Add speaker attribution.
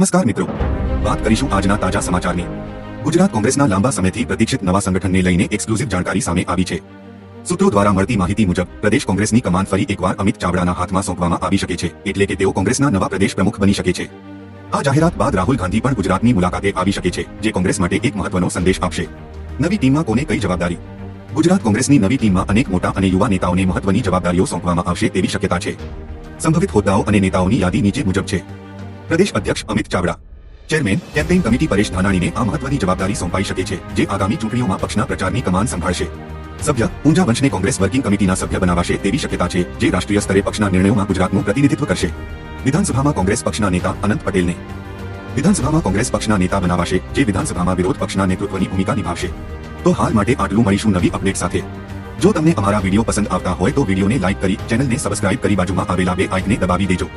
Speaker 1: નમસ્કાર મિત્રો. વાત કરીશું આજના તાજા સમાચારની. ગુજરાત કોંગ્રેસના લાંબા સમયથી પ્રતીક્ષિત નવા સંગઠનને લઈને એક્સક્લુઝિવ જાણકારી સામે આવી છે. સૂત્રો દ્વારા મળતી માહિતી મુજબ, પ્રદેશ કોંગ્રેસની કમાન ફરી એકવાર અમિત ચાવડાના હાથમાં સોંપવામાં આવી શકે છે, એટલે કે તેઓ કોંગ્રેસના નવા પ્રદેશ પ્રમુખ બની શકે છે. આ જાહેરાત બાદ રાહુલ ગાંધી પણ ગુજરાતની મુલાકાતે આવી શકે છે, જે કોંગ્રેસ માટે એક મહત્વનો સંદેશ આપશે. નવી ટીમમાં કોને કઈ જવાબદારી? ગુજરાત કોંગ્રેસની નવી ટીમમાં અનેક મોટા અને યુવા નેતાઓને મહત્વની જવાબદારીઓ સોંપવામાં આવશે તેવી શક્યતા છે. સંભવિત હોદ્દાઓ અને નેતાઓની યાદી નીચે મુજબ છે. પ્રદેશ અધ્યક્ષ Amit Chavda. Chairman campaign committee Paresh ધાનાણીને આ મહત્વની જવાબદારી સોંપાઈ શકે છે, જે આગામી ચૂંટણીઓમાં પક્ષના પ્રચારની કમાન સંભાળશે. સભ્ય, ઊંઝા વંશને કોંગ્રેસ વર્કિંગ કમિટીના સભ્ય બનાવાશે તેવી શક્યતા છે, જે રાષ્ટ્રીય સ્તરે પક્ષના નિર્ણયોમાં ગુજરાતનું પ્રતિનિધિત્વ કરશે. વિધાનસભામાં કોંગ્રેસ પક્ષના નેતા અનંત પટેલને. વિધાનસભામાં કોંગ્રેસ પક્ષના નેતા બનાવાશે, જે વિધાનસભામાં વિરોધ પક્ષના નેતૃત્વની ભૂમિકા નિભાવશે. તો હાલ માટે આટલું મળીશું નવી અપડેટ સાથે. જો તમને અમારા વીડિયો પસંદ આવતા હોય તો વિડીયોને લાઇક કરી, ચેનલને સબસ્ક્રાઇબ કરી બાજુમાં આવેલા બે આઇકને દબાવી દેજો.